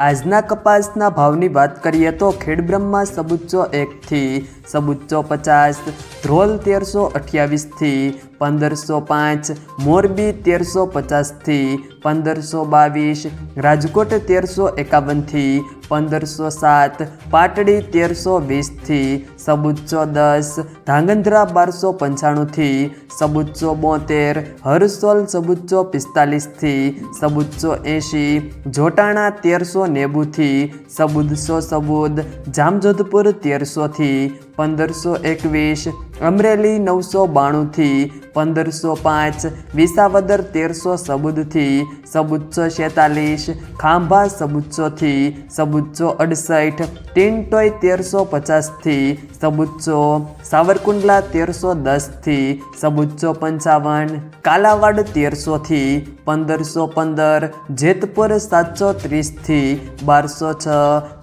આજના કપાસના ભાવની વાત કરીએ તો ખેડબ્રહ્મા સબુચ્ચો એકથી, સબુચ્ચો પચાસ, ધ્રોલ તેરસો અઠ્યાવીસથી, પંદરસો પાંચ, મોરબી તેરસો પચાસથી, પંદરસો બાવીસ, રાજકોટ તેરસો એકાવનથી, પંદરસો સાત, પાટડી તેરસો વીસથી સબુચ્ચો દસ, ધાંગધ્રા બારસો પંચાણુંથી સબુચ્ચો બોતેર, હરસોલ સબુચ્ચો પિસ્તાલીસથી સબુચ્ચો એંશી, જોટાણા તેરસો નેવુંથી, સબુદસો સબુદ, જામજોધપુર તેરસોથી, પંદરસો એકવીસ અમરેલી નવસો બાણુંથી પંદરસો પાંચ, વિસાવદર તેરસો સબુદથી સબુચ્ચો છેતાલીસ, ખાંભા સબુચ્ચોથી સબુચ્ચો અડસઠ ટીનટોય તેરસો પચાસથી સબુચ્ચો સાવરકુંડલા તેરસો દસથી સબુચ્ચો પંચાવન, કાલાવાડ તેરસોથી પંદરસો પંદર, જેતપુર સાતસો ત્રીસથી બારસો છ,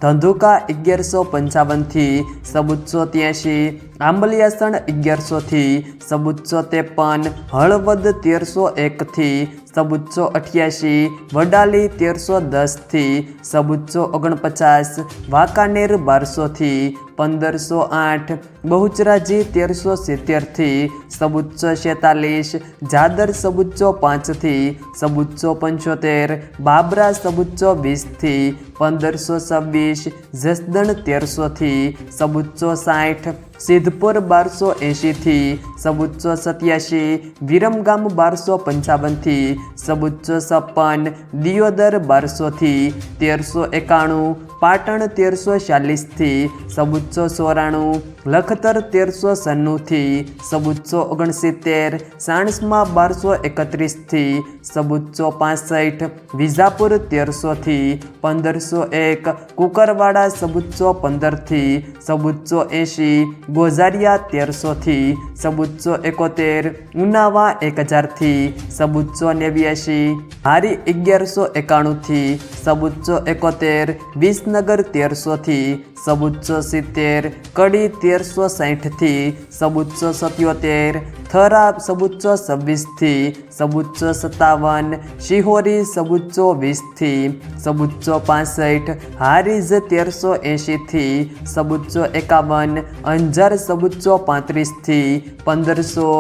ધંધુકા અગિયારસો પંચાવનથી સબુચ્ચો ત્યાંશી આંબલિયાસણ અગિયારસોથી સબુત્સો ત્રેપન હળવદ તેરસો એકથી સબુચ્ચો અઠ્યાસી વડાલી તેરસો દસથી સબુચ્ચો ઓગણપચાસ, વાંકાનેર બારસોથી પંદરસો આઠ, બહુચરાજી તેરસો સિત્તેરથી સબુચ્ચો છેતાલીસ, જાદર સબુચ્ચો પાંચથી સબુચ્ચો પંચોતેર, બાબરા સબુચ્ચો વીસથી પંદરસો છવ્વીસ, જસદણ તેરસોથી સબુચ્ચો સાઠ, સિદ્ધપુર બારસો એંશીથી સબુચ્ચો સત્યાસી વિરમગામ બારસો પંચાવનથી સબુચ્ચો છપ્પન દિયોદર બારસોથી તેરસો એકાણું, પાટણ તેરસો ચાલીસથી સબુચ્ચો ચોરાણું, લખતર તેરસો સન્નુંથી સબુચ્ચો ઓગણસિત્તેર, સાણસમાં બારસો એકત્રીસથી સબુચ્ચો પાસઠ, વિજાપુર તેરસોથી પંદરસો એક, કુકરવાડા સબુચ્ચો પંદરથી સબુચ્ચો એંશી, ગોઝારિયા તેરસોથી સબુચ્ચો એકોતેર, ઉનાવા એક હજારથી સબુચ્ચો BIC હારી અગિયારસો એકાણુંથી સબુચ્ચો એકોતેર, વિસનગર તેરસોથી સબુચ્ચો સિત્તેર, કડી તેરસો સાઠથી સબુચ્ચો સત્યોતેર, થરા સબુચ્ચો છવ્વીસથી સબુચ્ચો સત્તાવન, શિહોરી સબુચ્ચો વીસથી સબુચ્ચો પાસઠ, હારીજ તેરસો એંશીથી સબુચ્ચો એકાવન, અંજાર સબુચ્ચો પાંત્રીસથી પંદરસો,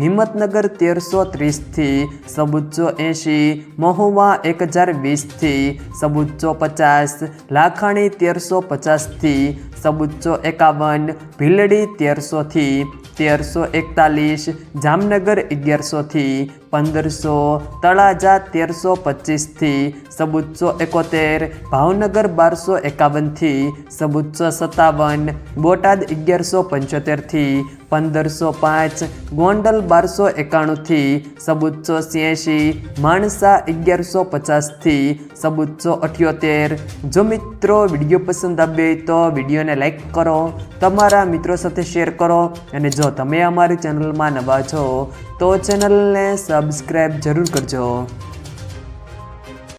હિંમતનગર તેરસો ત્રીસથી સબુચ્ચો એંશી મહુવા એક હજાર વીસથી સબુચ્ચો પચાસ, લાખાણી તેરસો પચાસથી સબુચ્ચો એકાવન, ભીલડી તેરસોથી, તેરસો એકતાલીસ, જામનગર અગિયારસોથી પંદરસો, તળાજા તેરસો પચીસથી, સબુચ્ચો એકોતેર, ભાવનગર બારસો એકાવનથી, સબુચ્ચો સત્તાવન, બોટાદ અગિયારસો પંચોતેરથી, પંદરસો પાંચ, ગોંડલ બારસો એકાણુંથી, સબુચ્ચો સિયાસી માણસા અગિયારસો પચાસથી, સબુચ્ચો અઠ્યોતેર. જો મિત્રો વીડિયો પસંદ આવે તો વિડીયોને લાઇક કરો, તમારા મિત્રો સાથે શેર કરો, અને જો તમે અમારી ચેનલમાં નવા છો, તો ચેનલને સબસ્ક્રાઈબ જરૂર કરજો.